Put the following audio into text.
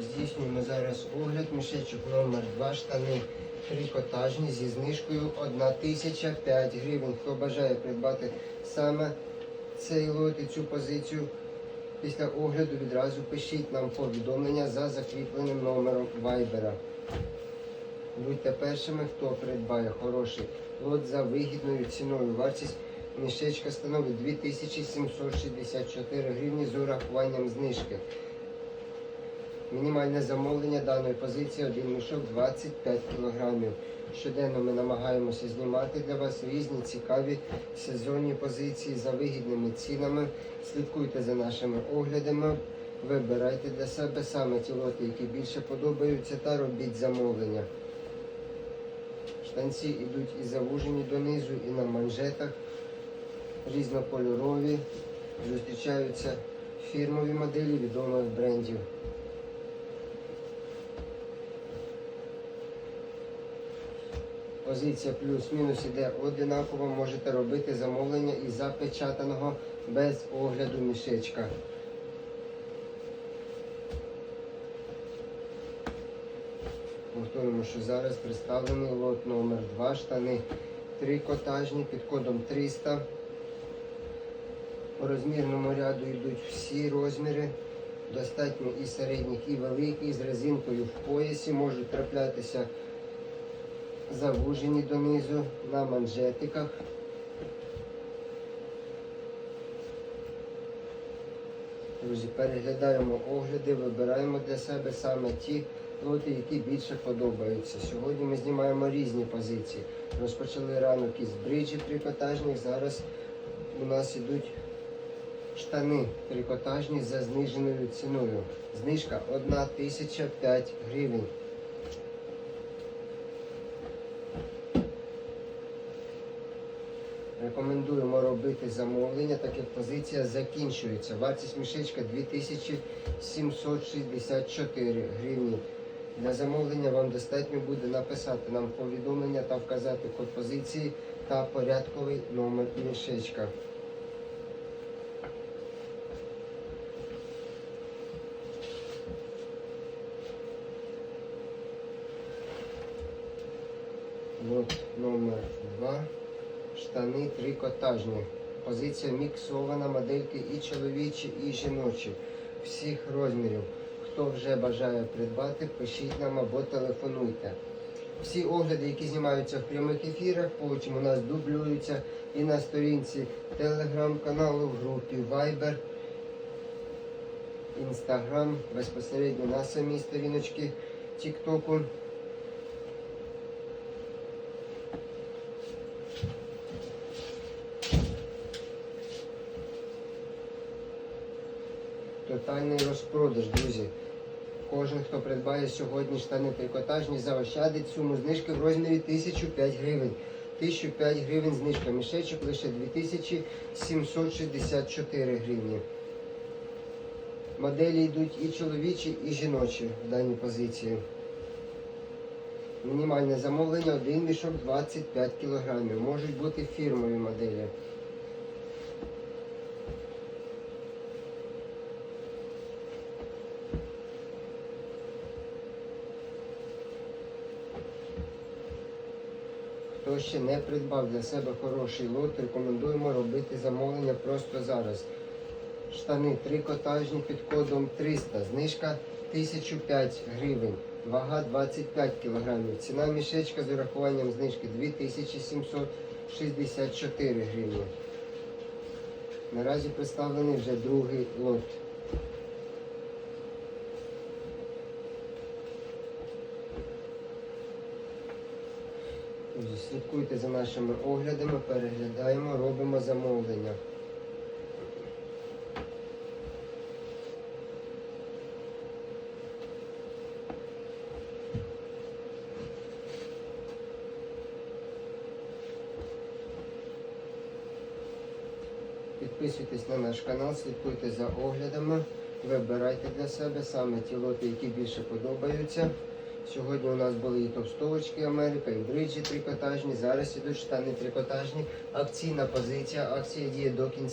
Здійснюємо зараз огляд мішечок номер 2 штани трикотажні зі знижкою 1005 гривень. Хто бажає придбати саме цей лот і цю позицію, після огляду відразу пишіть нам повідомлення за закріпленим номером Viber. Будьте першими, хто придбає хороший лот за вигідною ціною. Вартість мішечка становить 2764 гривні з урахуванням знижки. Мінімальне замовлення даної позиції один мішок 25 кг. Щоденно ми намагаємося знімати для вас різні цікаві сезонні позиції за вигідними цінами. Слідкуйте за нашими оглядами, вибирайте для себе саме ті лоти, які більше подобаються, та робіть замовлення. Штанці йдуть і завужені донизу, і на манжетах, різнокольорові. Зустрічаються фірмові моделі відомих брендів. Позиція плюс-мінус іде одинаково, можете робити замовлення із запечатаного без огляду мішечка. Повторюємо, що зараз представлений лот номер 2 штани трикотажні під кодом 300. По розмірному ряду йдуть всі розміри. Достатньо і середніх, і великих, з резинкою в поясі можуть траплятися завужені донизу на манжетиках. Друзі, переглядаємо огляди, вибираємо для себе саме ті лоти, які більше подобаються. Сьогодні ми знімаємо різні позиції. Розпочали ранок із бриджі трикотажних. Зараз у нас ідуть штани трикотажні за зниженою ціною. Знижка 1005 гривень. Рекомендуємо робити замовлення, так як позиція закінчується. Вартість мішечка 2764 гривні. Для замовлення вам достатньо буде написати нам повідомлення та вказати код позиції та порядковий номер мішечка. Лот номер 2. Штани трикотажні. Позиція міксована, модельки і чоловічі, і жіночі. Всіх розмірів. Хто вже бажає придбати, пишіть нам або телефонуйте. Всі огляди, які знімаються в прямих ефірах, потім у нас дублюються і на сторінці телеграм-каналу, в групі Viber, Instagram, безпосередньо на самій сторіночці TikTok. Тотальний розпродаж, друзі. Кожен, хто придбає сьогодні штани трикотажні, заощадить суму знижки в розмірі 1005 гривень. 1005 гривень знижка мішечок лише 2764 гривні. Моделі йдуть і чоловічі, і жіночі в даній позиції. Мінімальне замовлення один мішок 25 кг. Можуть бути фірмові моделі. Хто ще не придбав для себе хороший лот, рекомендуємо робити замовлення просто зараз. Штани трикотажні під кодом 300, знижка 1005 гривень, вага 25 кг. Ціна мішечка з урахуванням знижки 2764 гривні. Наразі представлений вже другий лот. Друзі, Слідкуйте за нашими оглядами, переглядаємо, робимо замовлення. Підписуйтесь на наш канал, слідкуйте за оглядами, вибирайте для себе саме ті лоти, які більше подобаються. Сьогодні у нас були і товстовочки Америка, і бриджі трикотажні. Зараз ідуть штани трикотажні. Акційна позиція. Акція діє до кінця.